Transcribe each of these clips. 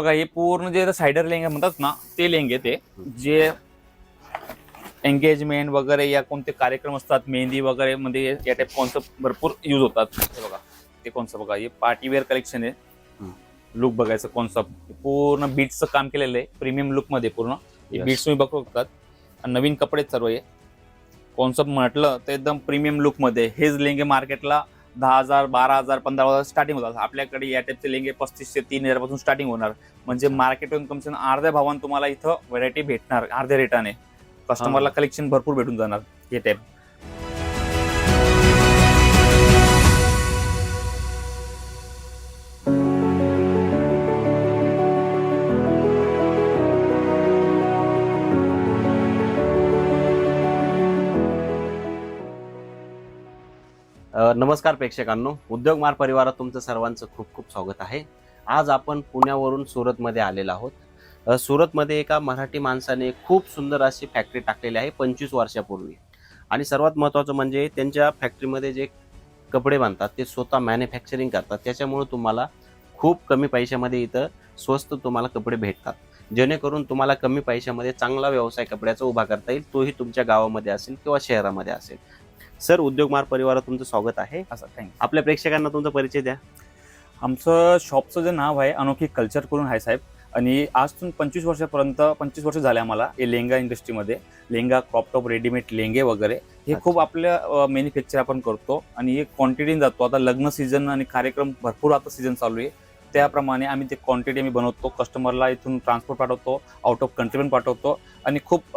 बघा हे पूर्ण जे सायडर लेंगे म्हणतात ना ते लेंगे ते. जे एंगेजमेंट वगैरे या कोणते कार्यक्रम असतात मेहंदी वगैरे मध्ये या टाईप कॉन्सेप्ट भरपूर यूज होतात. हे बघा ते कॉन्सेप्ट बघा हे पार्टीवेअर कलेक्शन आहे. लुक बघायचं कॉन्सेप्ट पूर्ण बीट्सचं काम केलेलं आहे प्रीमियम लुकमध्ये पूर्ण. बीट्स तुम्ही बघू शकतात. नवीन कपडे सर्व हे. कॉन्सेप्ट म्हटलं तर एकदम प्रीमियम लुकमध्ये. हेच लेंगे मार्केटला दहा हजार बारा हजार पंधरा हजार स्टार्टिंग होतात. आपल्याकडे या टाईपचे लेंगे पस्तीसशे तीन हजारपासून स्टार्टिंग होणार. म्हणजे मार्केटून कमसे कम अर्ध्या भावान तुम्हाला इथं व्हरायटी भेटणार अर्ध्या रेटाने कस्टमरला कलेक्शन भरपूर भेटून जाणार हे टाईप नमस्कार प्रेक्षकांनो. उद्योग मार परिवारात तुमचं सर्वांचं खूप खूप स्वागत आहे. आज आपण पुण्यावरून सुरतमध्ये आलेलो आहोत. सुरतमध्ये एका मराठी माणसाने खूप सुंदर अशी फॅक्टरी टाकलेली आहे पंचवीस वर्षापूर्वी. आणि सर्वात महत्त्वाचं म्हणजे त्यांच्या फॅक्टरीमध्ये जे कपडे बांधतात ते स्वतः मॅन्युफॅक्चरिंग करतात. त्याच्यामुळे तुम्हाला खूप कमी पैशामध्ये इथं स्वस्त तुम्हाला कपडे भेटतात. जेणेकरून तुम्हाला कमी पैशामध्ये चांगला व्यवसाय कपड्याचा उभा करता येईल. तोही तुमच्या गावामध्ये असेल किंवा शहरामध्ये असेल. सर उद्योगमार परिवारात तुमचं स्वागत आहे. असं थँक्यू आपल्या प्रेक्षकांना तुमचा परिचय द्या. आमचं शॉपचं जे नाव आहे अनोखी कल्चर करून आहे साहेब. आणि आजतून पंचवीस वर्षापर्यंत पंचवीस वर्ष झाले आम्हाला हे लेंगा इंडस्ट्रीमध्ये लेंगा क्रॉप टॉप रेडीमेड लेंगे वगैरे हे. खूप आपल्या मॅन्युफॅक्चर आपण करतो. आणि हे क्वांटिटीने जातो. आता लग्न सीझन आणि कार्यक्रम भरपूर आता सीझन चालू आहे. त्याप्रमाणे आम्ही ते क्वांटिटी आम्ही बनवतो. कस्टमरला इथून ट्रान्सपोर्ट पाठवतो. आउट ऑफ कंट्री पण पाठवतो. आणि खूप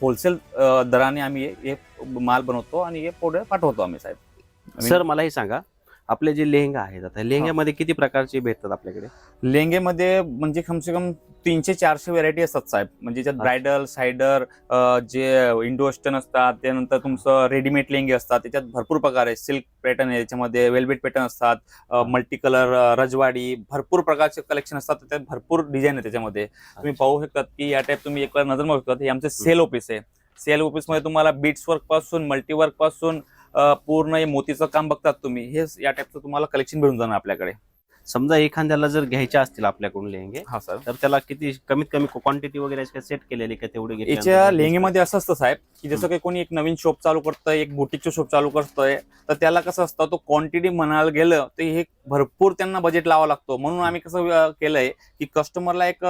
होलसेल दराने आम्ही हे- माल बनवतो आणि हे पुढे पाठवतो आम्ही साहेब. सर मला हे सांगा. आपले जे लेहंगा आहेत आता लेहंग्यामध्ये किती प्रकारचे भेटतात आपल्याकडे? लेंगेमध्ये म्हणजे कमसे कम तीनशे चारशे व्हेरायटी असतात साहेब. म्हणजे ज्यात. ब्रायडल सायडर जे इंडो वेस्टर्न असतात त्यानंतर तुमचं रेडीमेड लेंगे असतात त्याच्यात भरपूर प्रकार आहे सिल्क पॅटर्न आहे त्याच्यामध्ये वेल्वेट पॅटर्न असतात मल्टी कलर रजवाडी भरपूर प्रकारचे कलेक्शन असतात त्याच्यात भरपूर डिझाईन आहे त्याच्यामध्ये. तुम्ही. पाहू शकतात की या टाईप तुम्ही एक वेळा नजर मारू शकतात हे आमचे सेल ऑफिस आहे. सेल ऑफिसमध्ये तुम्हाला बीट्स वर्कपासून मल्टी वर्कपासून पूर्ण हे मोतीचं काम बघतात तुम्ही हे या टाईपचं तुम्हाला कलेक्शन भेटून जाणार आपल्याकडे. समजा एखाद्याला जर घ्यायचे असतील आपल्याकडून लेहंगे हा सर तर त्याला किती कमीत कमी क्वांटिटी वगैरे सेट केलेली का तेवढे याच्या लेंगेमध्ये असं असतं साहेब की जसं काही कोणी एक नवीन शॉप चालू करतंय एक बुटीकचं शॉप चालू करतोय तर त्याला कसं असतं तो क्वांटिटी म्हणायला गेलं तर हे भरपूर त्यांना बजेट लावा लागतो. म्हणून आम्ही कसं केलंय की कस्टमरला एक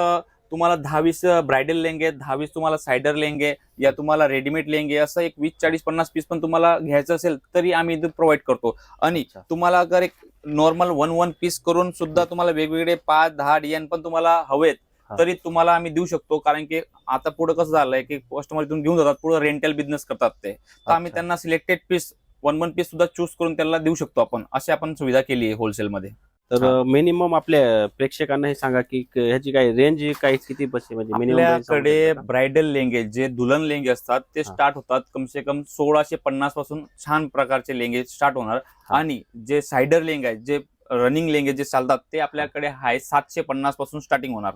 तुम्हाला दहा वीस ब्रायडल लेंगे दहा वीस तुम्हाला सायडर लेंगे या तुम्हाला रेडीमेड लेंगे असं एक वीस चाळीस पन्नास पीस पण तुम्हाला घ्यायचं असेल तरी आम्ही इथं प्रोव्हाइड करतो आणि. तुम्हाला अगर एक नॉर्मल वन वन पीस करून सुद्धा तुम्हाला वेगवेगळे पाच दहा डिझाईन पण तुम्हाला हवेत. तरी तुम्हाला आम्ही देऊ शकतो कारण की आता पुढे कसं झालंय की कस्टमर इथून घेऊन जातात पुढे रेंटल बिझनेस करतात ते तर आम्ही. त्यांना selected piece one one piece सुद्धा चूज करून त्यांना देऊ शकतो आपण अशी आपण सुविधा केली आहे होलसेलमध्ये तर मिनिमम आपल्या प्रेक्षकांना हे सांगा की ह्याची काय रेंज काय किती बसते म्हणजे आपल्याकडे का? ब्रायडल लेंगे जे दुल्हन लेंगे असतात ते हा. स्टार्ट होतात कमसे कम सोळाशे पन्नासपासून छान प्रकारचे लेंगे स्टार्ट होणार हा. आणि जे सायडर लेंगे आहेत जे रनिंग लेंगे जे चालतात ते आपल्याकडे आहे सातशे पन्नासपासून स्टार्टिंग होणार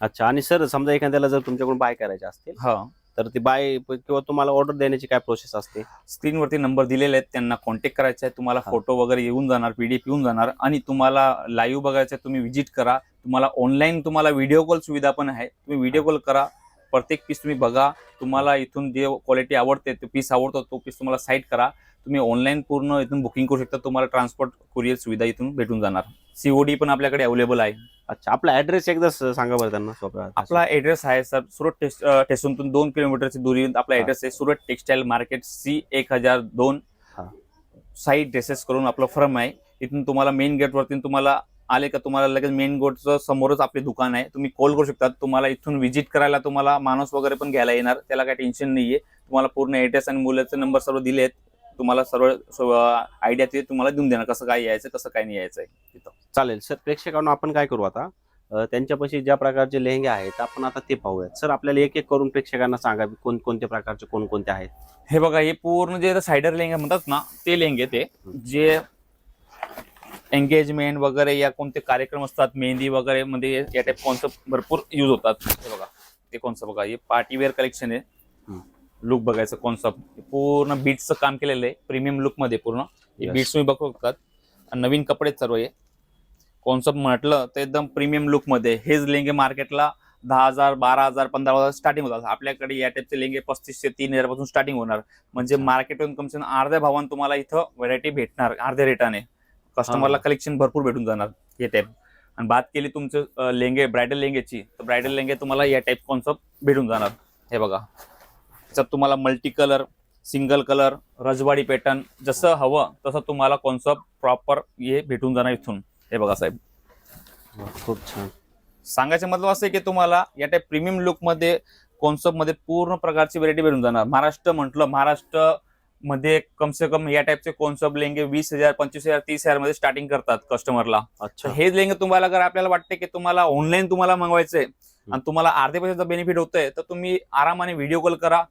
अच्छा आणि सर समजा एखाद्याला जर तुमच्याकडून बाय करायचे असतील हा तर ती बाय किंवा तुम्हाला ऑर्डर देण्याची काय प्रोसेस असते? स्क्रीनवरती नंबर दिलेले आहेत त्यांना कॉन्टॅक्ट करायचा आहे तुम्हाला. फोटो वगैरे येऊन जाणार पीडीएफ येऊन जाणार आणि तुम्हाला लाईव्ह बघायचं आहे तुम्ही व्हिजिट करा. तुम्हाला ऑनलाईन तुम्हाला व्हिडिओ कॉल सुविधा पण आहे. तुम्ही व्हिडिओ कॉल करा प्रत्येक पीस तुम्ही बघा. तुम्हाला इथून जे क्वालिटी आवडते ते पीस आवडतो तो पीस तुम्हाला साईट करा. तुम्ही ऑनलाईन पूर्ण इथून बुकिंग करू शकता. तुम्हाला ट्रान्सपोर्ट कुरिअर सुविधा इथून भेटून जाणार. सीओडी पण आपल्याकडे अवेलेबल आहे. अच्छा आपला ऍड्रेस एकदा स- सांगा बरं त्यांना सोप्या आपला ऍड्रेस आहे सर सुरत टेस्ट स्टेशनतून दोन किलोमीटरची दूरी आपला हा. ऍड्रेस आहे सुरत टेक्सटाईल मार्केट सी एक हजार दोन हा. साई ड्रेसेस करून आपलं फर्म आहे. इथून तुम्हाला मेन गेट वरती तुम्हाला आले का तुम्हाला लगेच मेन गेटचं समोरच आपले दुकान आहे. तुम्ही कॉल करू शकता. तुम्हाला इथून व्हिजिट करायला तुम्हाला माणूस वगैरे पण घ्यायला येणार. त्याला काही टेन्शन नाहीये. तुम्हाला पूर्ण ऍड्रेस आणि मुलाचे नंबर सर्व दिले आहेत तुम्हाला सर्व आयडिया ते तुम्हाला देऊन देणार कसं काय यायचं कसं काय नाही यायचं तिथं. चालेल सर. प्रेक्षकांना आपण काय करू आता? त्यांच्यापाशी ज्या प्रकारचे लेहंगे आहेत आपण आता ते पाहूयात. सर आपल्याला एक एक करून प्रेक्षकांना सांगा कोण कोणत्या प्रकारचे कोणकोणते आहेत? हे बघा हे पूर्ण जे सायडर लेंगे म्हणतात ना ते लेंगे ते जे एंगेजमेंट वगैरे या कोणते कार्यक्रम असतात मेहंदी वगैरे मध्ये या टाईप कॉन्सेप्ट भरपूर यूज होतात. हे बघा ते कॉन्सेप्ट बघा हे पार्टीवेअर कलेक्शन आहे. लुक बघायचं कॉन्सेप्ट पूर्ण बीट्सचं काम केलेलं आहे प्रीमियम लुकमध्ये पूर्ण. बीट्स तुम्ही बघू शकतात. नवीन कपडे आहेत सर्व हे. कॉन्सेप्ट म्हटलं तर एकदम प्रीमियम लुकमध्ये. हेच लेंगे मार्केटला दहा हजार बारा हजार पंधरा हजार स्टार्टिंग होतात. आपल्याकडे या टाईपचे लेंगे पस्तीस ते तीन हजारपासून स्टार्टिंग होणार. म्हणजे मार्केटून कमसे कम अर्ध्या भावान तुम्हाला इथं व्हरायटी भेटणार अर्ध्या रेटाने कस्टमरला. कलेक्शन भरपूर भेटून जाणार हे टाईप आणि बात केली तुमचं लेंगे ब्रायडल लेंगेची तर ब्रायडल लेंगे तुम्हाला या टाईप कॉन्सेप्ट भेटून जाणार. हे बघा. त्याच्यात तुम्हाला मल्टी कलर सिंगल कलर रजवाडी पॅटर्न जसं हवं तसं तुम्हाला कॉन्सेप्ट प्रॉपर हे भेटून जाणार इथून. हे बघा साहेब. खूप छान. सांगायचं मतलब असं की तुम्हाला या टाईप प्रीमियम लुकमध्ये पूर्ण प्रकारची व्हरायटी भेटून जाणार. महाराष्ट्र म्हटलं महाराष्ट्रमध्ये कमसे कम या टाईपचे कॉन्सेप्ट लेंगे वीस हजार पंचवीस हजार तीस हजारमध्ये स्टार्टिंग करतात कस्टमरला अच्छा. हे लेंगे तुम्हाला जर आपल्याला वाटते की तुम्हाला ऑनलाईन तुम्हाला मागवायचंय आणि तुम्हाला अर्धे पैशाचा बेनिफिट होतोय तर तुम्ही आरामाने व्हिडिओ कॉल करा.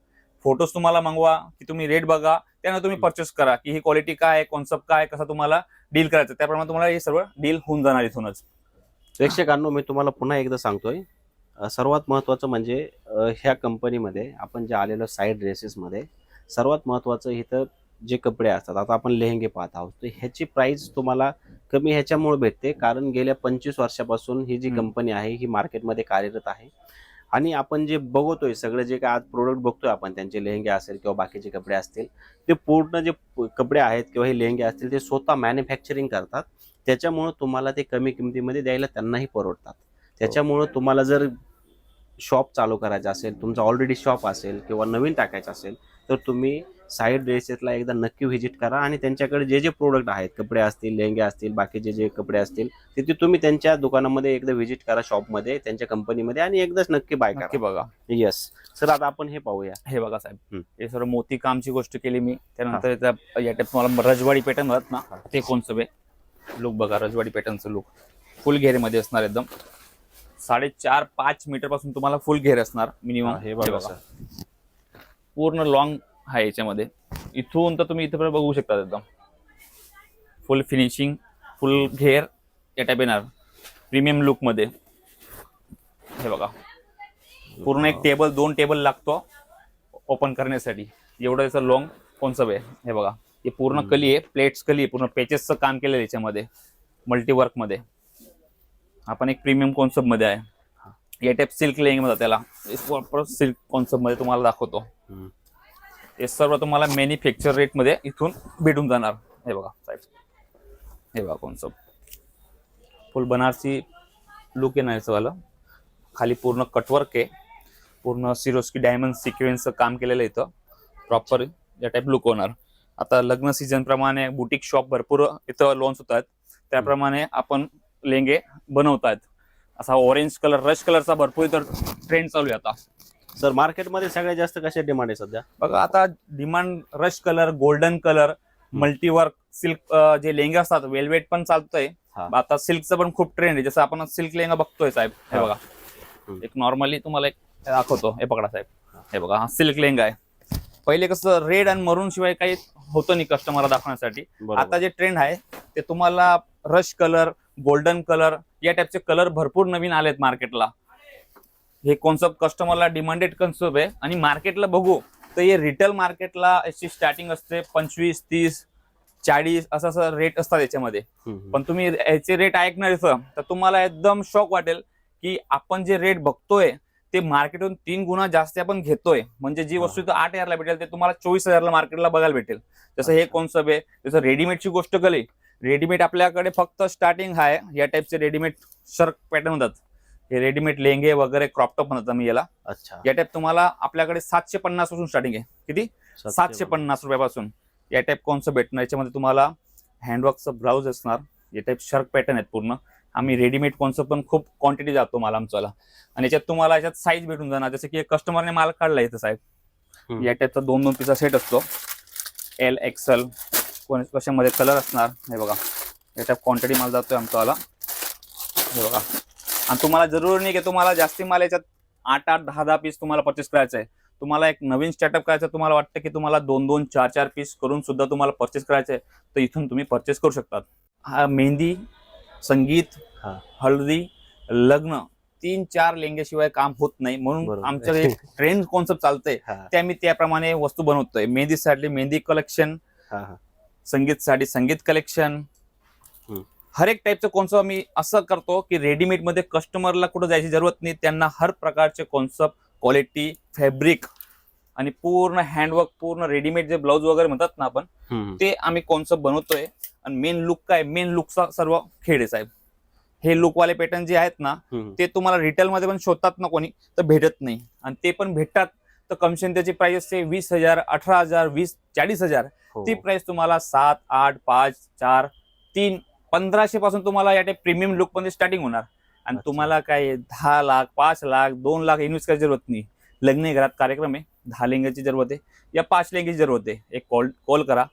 फोटोज तुम्हाला मागवा की तुम्ही रेट बघा त्यानंतर तुम्ही परचेस करा की ही क्वालिटी काय कॉन्सेप्ट काय कसं तुम्हाला डील करायचं त्याप्रमाणे तुम्हाला हे सर्व डील होऊन जाणार इथूनच. प्रेक्षकांनो मी तुम्हाला पुन्हा एकदा सांगतोय सर्वात महत्त्वाचं म्हणजे ह्या कंपनीमध्ये आपण जे आलेलो साईड ड्रेसेसमध्ये सर्वात महत्त्वाचं इथं जे कपडे असतात आता आपण लेहंगे पाहत आहोत तर ह्याची प्राइस तुम्हाला कमी ह्याच्यामुळे भेटते कारण गेल्या पंचवीस वर्षापासून ही जी. कंपनी आहे ही मार्केटमध्ये कार्यरत आहे. आणि आपण जे बघतोय सगळे जे काय आज प्रोडक्ट बघतोय आपण त्यांचे लेहंगे असेल किंवा बाकीचे कपडे असतील ते पूर्ण जे कपडे आहेत किंवा हे लेहंगे असतील ते स्वतः मॅन्युफॅक्चरिंग करतात. त्याच्यामुळं तुम्हाला ते कमी किमतीमध्ये द्यायला त्यांनाही परवडतात. त्याच्यामुळं तुम्हाला जर शॉप चालू करायचं असेल तुमचा ऑलरेडी शॉप असेल किंवा नवीन टाकायचं असेल तर तुम्ही साईड ड्रेसेसला एकदा नक्की व्हिजिट करा आणि त्यांच्याकडे जे जे प्रोडक्ट आहेत कपडे असतील लेहंगे असतील बाकीचे जे कपडे असतील ते ते तुम्ही त्यांच्या दुकानामध्ये एकदा व्हिजिट करा शॉपमध्ये त्यांच्या कंपनीमध्ये आणि एकदाच नक्की बाय नक्की करा बघा. येस सर आता आपण हे पाहूया. हे बघा साहेब. हे सर्व मोती कामची गोष्ट केली मी. त्यानंतर त्या- या टाईप तुम्हाला रजवाडी पॅटर्न होत ना. ते कोणचं लुक बघा रजवाडी पॅटर्नचं लुक फुल घेरेमध्ये असणार एकदम. साडेचार पाच मीटरपासून तुम्हाला फुल घेर असणार मिनिमम हा, बघा सर पूर्ण लॉंग आहे याच्यामध्ये. इथून तर तुम्ही इथं बघू शकता एकदम. फुल फिनिशिंग फुल घेर या टाईप येणार. प्रीमियम लुकमध्ये. हे बघा. पूर्ण एक टेबल दोन टेबल लागतो ओपन करण्यासाठी. एवढं याचं लॉंग कॉन्सेप्ट आहे. हे बघा. हे पूर्ण. कली आहे प्लेट्स कली आहे पूर्ण पेचेसचं काम केलेलं आहे याच्यामध्ये. मल्टीवर्कमध्ये. आपण एक प्रीमियम कॉन्सेप्टमध्ये आहे. या टाईप सिल्क लेंगमध्ये त्याला. सिल्क कॉन्सेप्टमध्ये तुम्हाला दाखवतो. हे सर्व तुम्हाला मॅन्युफॅक्चर रेटमध्ये इथून भेटून जाणार. हे बघा साहेब. हे बघा कोणचं फुल बनारसी लुक आहे ना याचंवालं खाली पूर्ण कटवर्क आहे. पूर्ण सिरोस्की डायमंड सिक्वेन्सचं काम केलेलं आहे इथं. प्रॉपर या टाईप लुक होणार. आता लग्न सीझनप्रमाणे बुटीक शॉप भरपूर इथं लॉन्च होत आहेत त्याप्रमाणे आपण लेंगे बनवत आहेत असा ऑरेंज कलर रश कलरचा भरपूर इतर ट्रेंड चालू आहे आता. सर मार्केटमध्ये सगळ्यात जास्त कशा डिमांड आहे सध्या? बघा आता demand rush colour golden colour multi work silk जे लेंगे असतात वेलवेट पण चालतंय. हा. आता सिल्कचं पण खूप ट्रेंड आहे. जसं आपण सिल्क लेंगा बघतोय साहेब हे हा. बघा. हम्म. एक नॉर्मली तुम्हाला एक दाखवतो. हे पकडा साहेब. हे. बघा हा सिल्क लेंगा आहे. पहिले कसं रेड आणि मरून शिवाय काही होतं नाही कस्टमरला दाखवण्यासाठी. बरोबर. आता जे ट्रेंड आहे ते तुम्हाला रश कलर गोल्डन कलर या टाईपचे कलर भरपूर नवीन आलेत मार्केटला हे कॉन्सेप्ट कस्टमरला डिमांडेड कॉन्सेप्ट आहे. आणि मार्केटला बघू तर हे रिटेल मार्केटला याची स्टार्टिंग असते पंचवीस तीस चाळीस असं असं रेट असतात याच्यामध्ये. पण तुम्ही याचे रेट ऐकणार इथं तर तुम्हाला एकदम शॉक वाटेल की आपण जे रेट बघतोय ते मार्केटून तीन गुणा जास्त आपण घेतोय. म्हणजे जी वस्तू इथं आठ हजारला भेटेल ते तुम्हाला चोवीस हजारला मार्केटला बघायला भेटेल. जसं हे कॉन्सेप्ट आहे जसं रेडीमेडची गोष्ट केली रेडीमेड आपल्याकडे फक्त स्टार्टिंग आहे. या टाईपचे रेडीमेड शर्ट पॅटर्न होतात. हे रेडीमेड लेंगे वगैरे क्रॉपटॉप म्हणतात मी याला. अच्छा. या टाईप तुम्हाला आपल्याकडे सातशे पन्नासपासून स्टार्टिंग आहे. किती? सातशे पन्नास रुपयापासून. या टाईप कॉन्सेप्ट भेटणार? याच्यामध्ये तुम्हाला हँडवर्कचं ब्लाऊज असणार. या टाईप शर्ट पॅटर्न आहेत पूर्ण. आम्ही रेडीमेड कॉन्सेप्ट पण खूप क्वांटिटी जातो माल आमच्याला. आणि याच्यात तुम्हाला याच्यात साईज भेटून जाणार. जसं की कस्टमरने माल काढला इथं साहेब. या टाईपचा दोन दोन पीचा सेट असतो. एल एक्सल कोण कशामध्ये कलर असणार? हे बघा. या टाईप क्वांटिटी माल जातोय आमचावाला हे बघा. आणि तुम्हाला जरूर नाही की तुम्हाला जास्ती माल याच्यात आठ आठ दहा दहा पीस तुम्हाला परचेस करायचं आहे तुम्हाला एक नवीन स्टार्टअप करायचं तुम्हाला वाटतं की तुम्हाला दोन दोन चार चार पीस करून सुद्धा तुम्हाला परचेस करायचं आहे तर इथून तुम्ही परचेस करू शकतात हा मेहंदी संगीत. हळदी लग्न तीन चार लेंग्याशिवाय काम होत नाही म्हणून. आमचं एक ट्रेंड कॉन्सेप्ट चालतंय ते आम्ही त्याप्रमाणे वस्तू बनवतोय मेहंदीसाठी मेहंदी कलेक्शन हा. संगीतसाठी संगीत कलेक्शन. हर एक टाईपचं कॉन्सेप्ट आम्ही असं करतो की रेडीमेडमध्ये कस्टमरला कुठं जायची जरूरत नाही त्यांना हर प्रकारचे कॉन्सेप्ट क्वालिटी फॅब्रिक आणि पूर्ण हँडवर्क पूर्ण रेडीमेड जे ब्लाऊज वगैरे म्हणतात ना आपण. ते आम्ही कॉन्सेप्ट बनवतोय आणि मेन लुक काय मेन लुकचा सर्व खेळ आहे साहेब हे लुकवाले पॅटर्न जे आहेत ना. ते तुम्हाला रिटेलमध्ये पण शोधतात ना कोणी तर भेटत नाही आणि ते पण भेटतात तर कमिशन त्याची प्राइस असते वीस हजार अठरा हजार वीस चाळीस हजार हो. ती प्राइस तुम्हाला सात आठ पाच चार तीन पंधराशे पासून तुम्हाला या टाईप प्रीमियम लुकमध्ये स्टार्टिंग होणार. आणि. तुम्हाला काय दहा लाख पाच लाख दोन लाख इन्व्हेस्ट करायची जरूरत नाही. लग्न घरात कार्यक्रम आहे. दहा लेंग्याची जरूरत आहे. या पाच लेंग्याची जरूरत आहे. एक कॉल कॉल करा.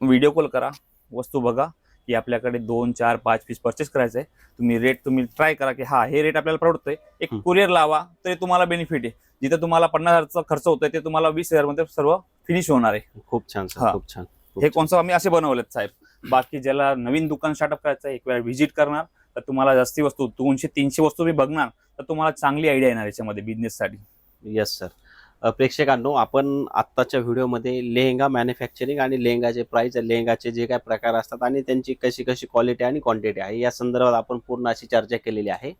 व्हिडिओ कॉल करा. वस्तू बघा की आपल्याकडे दोन चार पाच पीस परचेस करायचं आहे. तुम्ही रेट तुम्ही ट्राय करा की हा हे रेट आपल्याला परवडतोय. एक. कुरिअर लावा तरी तुम्हाला बेनिफिट आहे. जिथं तुम्हाला पन्नास हजारचा खर्च होतोय ते तुम्हाला वीस हजारमध्ये सर्व फिनिश होणार आहे. खूप छान हा. खूप छान. हे. कॉन्सेप्ट आम्ही असे बनवलेत साहेब. बाकी ज्याला नवीन दुकान स्टार्टअप करायचं आहे एक वेळा व्हिजिट करणार तर तुम्हाला जास्ती वस्तू दोनशे तीनशे वस्तू मी बघणार तर तुम्हाला चांगली आयडिया येणार याच्यामध्ये बिझनेससाठी येस सर प्रेक्षकांनो आपण आत्ताच्या व्हिडिओमध्ये लेहंगा मॅन्युफॅक्चरिंग आणि लेहंगाचे प्राईस लेहंगाचे जे काय प्रकार असतात आणि त्यांची कशी कशी क्वालिटी आणि क्वांटिटी आहे या संदर्भात आपण पूर्ण अशी चर्चा केलेली आहे.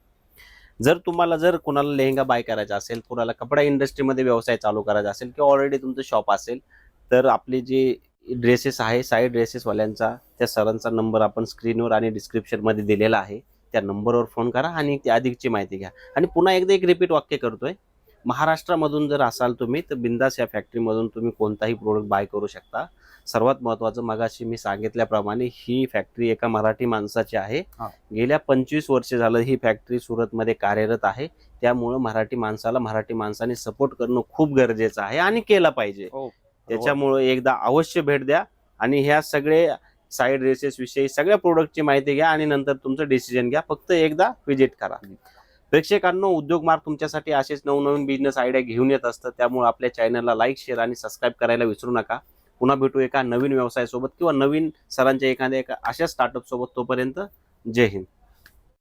जर तुम्हाला जर कुणाला लेहंगा बाय करायचा असेल कुणाला कपडा इंडस्ट्रीमध्ये व्यवसाय चालू करायचा असेल किंवा ऑलरेडी तुमचं शॉप असेल तर आपली जी ड्रेसेस आहे साईड ड्रेसेसवाल्यांचा त्या सरांचा नंबर आपण स्क्रीनवर आणि डिस्क्रिप्शनमध्ये दिलेला आहे. त्या नंबरवर फोन करा आणि त्या अधिकची माहिती घ्या. आणि पुन्हा एकदा एक रिपीट वाक्य करतोय. महाराष्ट्रामधून जर असाल तुम्ही तर बिंदास या फॅक्टरीमधून तुम्ही कोणताही प्रोडक्ट बाय करू शकता. सर्वात महत्त्वाचं मगाशी मी सांगितल्याप्रमाणे ही फॅक्टरी एका मराठी माणसाची आहे. हा. गेल्या पंचवीस वर्ष झालं ही फॅक्टरी सुरतमध्ये कार्यरत आहे. त्यामुळं मराठी माणसाला मराठी माणसाने सपोर्ट करणं खूप गरजेचं आहे आणि केलं पाहिजे. त्याच्यामुळं एकदा अवश्य भेट द्या आणि ह्या सगळे साईड ड्रेसेस विषयी सगळ्या प्रोडक्टची माहिती घ्या आणि नंतर तुमचं डिसिजन घ्या. फक्त एकदा व्हिजिट करा. प्रेक्षकांनो उद्योग मार्ग तुमच्यासाठी असेच नवनवीन बिझनेस आयडिया घेऊन येत असतं. त्यामुळे आपल्या चॅनलला लाईक शेअर आणि सबस्क्राईब करायला विसरू नका. पुन्हा भेटू एका नवीन व्यवसायासोबत किंवा नवीन सरांच्या एखाद्या एका अशा स्टार्टअप सोबत तोपर्यंत. जय हिंद.